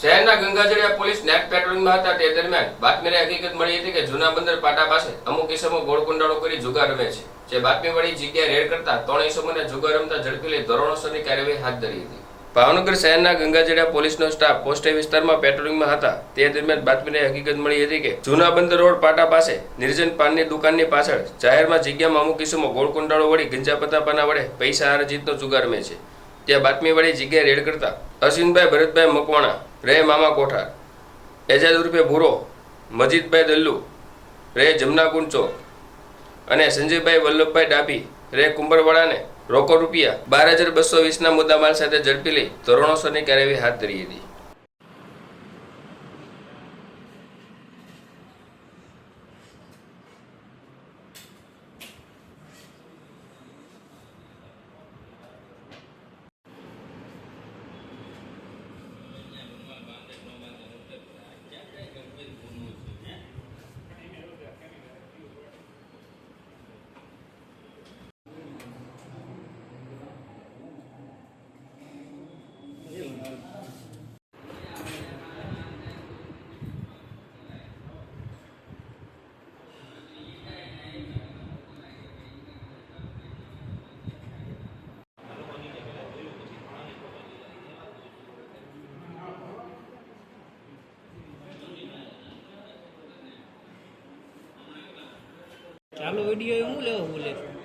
શહેરના Gangajaliya police night પેટ્રોલિંગમાં હતા તે દરમિયાન બાતમીને હકીકત મળી હતી કે જૂના બંદર પાટા પાસે અમુક ઇસમો ગોળકુંડાળો કરી જુગાર રમે છે, જે બાતમી વળી જગ્યાએ રેડ કરતા ત્રણ ઇસમોને જુગાર રમતા ઝડપી લઈ ધોરણોસરની કાર્યવાહી હાથ ધરી હતી. ભાવનગર શહેરના ગંગાજળિયા પોલીસનો સ્ટાફ પોસ્ટે વિસ્તારમાં પેટ્રોલિંગમાં હતા. તે દરમિયાન બાતમીને હકીકત મળી હતી કે જૂના બંદર રોડ પાટા પાસે નિર્જન પાનની દુકાનની પાછળ જાહેરમાં જગ્યામાં અમુક ઇસમો ગોળકુંડાળો વળી ગંજા પતાપાના વડે પૈસા હાર જુગાર રમે છે. ત્યાં બાતમી વળી જગ્યાએ રેડ કરતા અશ્વિનભાઈ ભરતભાઈ મકવાણા રે મામા કોઠાર એજાદ ઉર્ફે ભૂરો, મજીદભાઈ દલ્લુ, રે જમનાકુંડ ચોક અને સંજયભાઈ વલ્લભભાઈ ડાભી, રે કુંભરવાડાને રોકડ રૂપિયા બાર હજાર બસો વીસના મુદ્દામાલ સાથે ઝડપી લઈ ધોરણોસરની કાર્યવાહી હાથ ધરી હતી. ચાલુ વીડિયો હું લેવો બોલે છે?